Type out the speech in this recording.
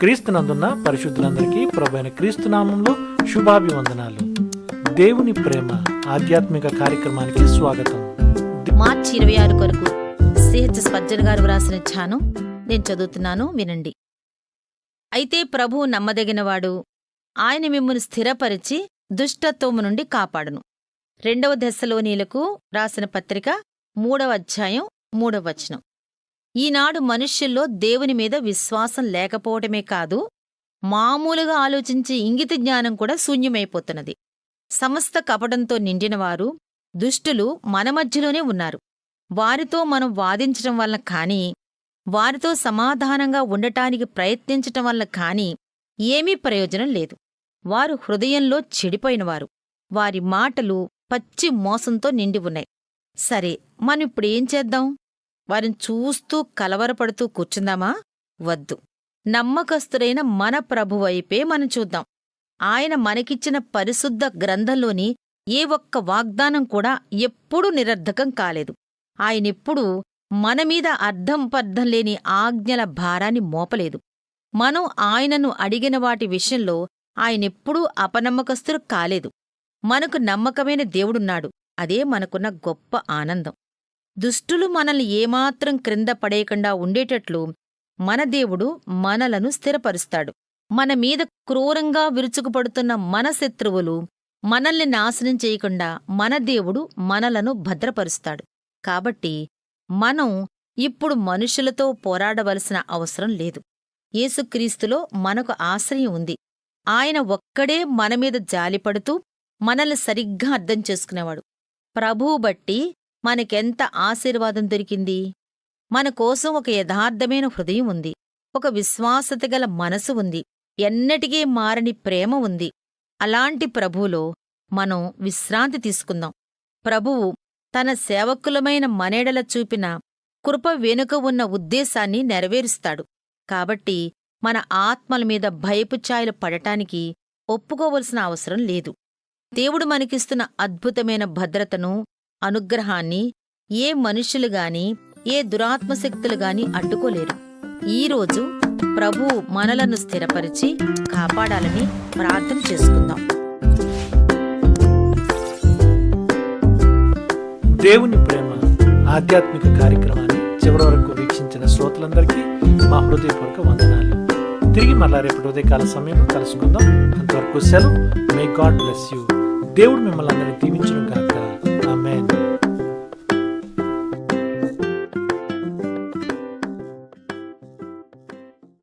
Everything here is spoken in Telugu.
క్రీస్తునందున్న పరిశుద్ధులందరికీ ప్రభైన క్రీస్తునామంలో శుభాభివందనాలు. దేవుని ప్రేమ ఆధ్యాత్మిక కార్యక్రమానికి స్వాగతం. మార్చి ఇరవై ఆరు కొరకు సిహెచ్ స్పజ్జన్ గారు వ్రాసిన ఛానం నేను చదువుతున్నాను వినండి. అయితే ప్రభువు నమ్మదగినవాడు ఆయన మిమ్మల్ని స్థిరపరిచి దుష్టత్వము నుండి కాపాడును. రెండవ దశలోనీలకు రాసిన పత్రిక మూడవ అధ్యాయం మూడవ వచనం. ఈనాడు మనుష్యుల్లో దేవుని మీద విశ్వాసం లేకపోవటమే కాదు మామూలుగా ఆలోచించే ఇంగిత జ్ఞానం కూడా శూన్యమైపోతున్నది. సమస్త కపటంతో నిండినవారు దుష్టులు మన మధ్యలోనే ఉన్నారు. వారితో మనం వాదించటం వల్ల కానీ వారితో సమాధానంగా ఉండటానికి ప్రయత్నించటం వల్ల కానీ ఏమీ ప్రయోజనం లేదు. వారు హృదయంలో చెడిపోయినవారు. వారి మాటలు పచ్చి మోసంతో నిండి ఉన్నాయి. సరే మనం ఇప్పుడేం చేద్దాం? వారిని చూస్తూ కలవరపడుతూ కూర్చుందామా? వద్దు. నమ్మకస్తుడైన మన ప్రభువైపే మనం చూద్దాం. ఆయన మనకిచ్చిన పరిశుద్ధ గ్రంథంలోని ఏ ఒక్క వాగ్దానం కూడా ఎప్పుడూ నిరర్ధకం కాలేదు. ఆయనెప్పుడూ మనమీద అర్థం పర్థం లేని ఆజ్ఞల భారాన్ని మోపలేదు. మనం ఆయనను అడిగిన వాటి విషయంలో ఆయనెప్పుడూ అపనమ్మకస్తుడు కాలేదు. మనకు నమ్మకమైన దేవుడున్నాడు. అదే మనకున్న గొప్ప ఆనందం. దుష్టులు మనల్ని ఏమాత్రం క్రింద పడేయకుండా ఉండేటట్లు మన దేవుడు మనలను స్థిరపరుస్తాడు. మన మీద క్రూరంగా విరుచుకుపడుతున్న మన శత్రువులు మనల్ని నాశనం చేయకుండా మన దేవుడు మనలను భద్రపరుస్తాడు. కాబట్టి మనం ఇప్పుడు మనుషులతో పోరాడవలసిన అవసరం లేదు. యేసుక్రీస్తులో మనకు ఆశ్రయం ఉంది. ఆయన ఒక్కడే మనమీద జాలిపడుతూ మనల్ని సరిగ్గా అర్థం చేసుకునేవాడు. ప్రభువు బట్టి మనకెంత ఆశీర్వాదం దొరికింది? మన కోసం ఒక యథార్థమైన హృదయం ఉంది. ఒక విశ్వాసత గల మనసు ఉంది. ఎన్నటికీ మారని ప్రేమ ఉంది. అలాంటి ప్రభువులో మనం విశ్రాంతి తీసుకుందాం. ప్రభువు తన సేవకులమైన మనేడల చూపిన కృప వెనుక ఉన్న ఉద్దేశాన్ని నెరవేరుస్తాడు. కాబట్టి మన ఆత్మల మీద భయపు ఛాయలు పడటానికి ఒప్పుకోవలసిన అవసరం లేదు. దేవుడు మనకిస్తున్న అద్భుతమైన భద్రతను అనుగ్రహాన్ని ఏ మనుష్యులుగాని ఏ దురాత్మశక్తులుగాని అడ్డుకోలేరు. ఈరోజు ప్రభువు మనలను స్థిరపరిచి కాపాడాలని ప్రార్థన చేసుకుందాం. దేవుని ప్రేమ ఆధ్యాత్మిక కార్యక్రమాన్ని చివరి వరకు వీక్షించిన శ్రోతలందరికీ మా హృదయపూర్వక వందనాలు. తిరిగి మరలా రేపటి ఉదయకాల సమయంలో కలుసుకుందాం. అంతవరకు సెలవు. మే గాడ్ బ్లెస్ యూ దేవుడు మిమ్మల్ని అందరినీ దీవించడం కాక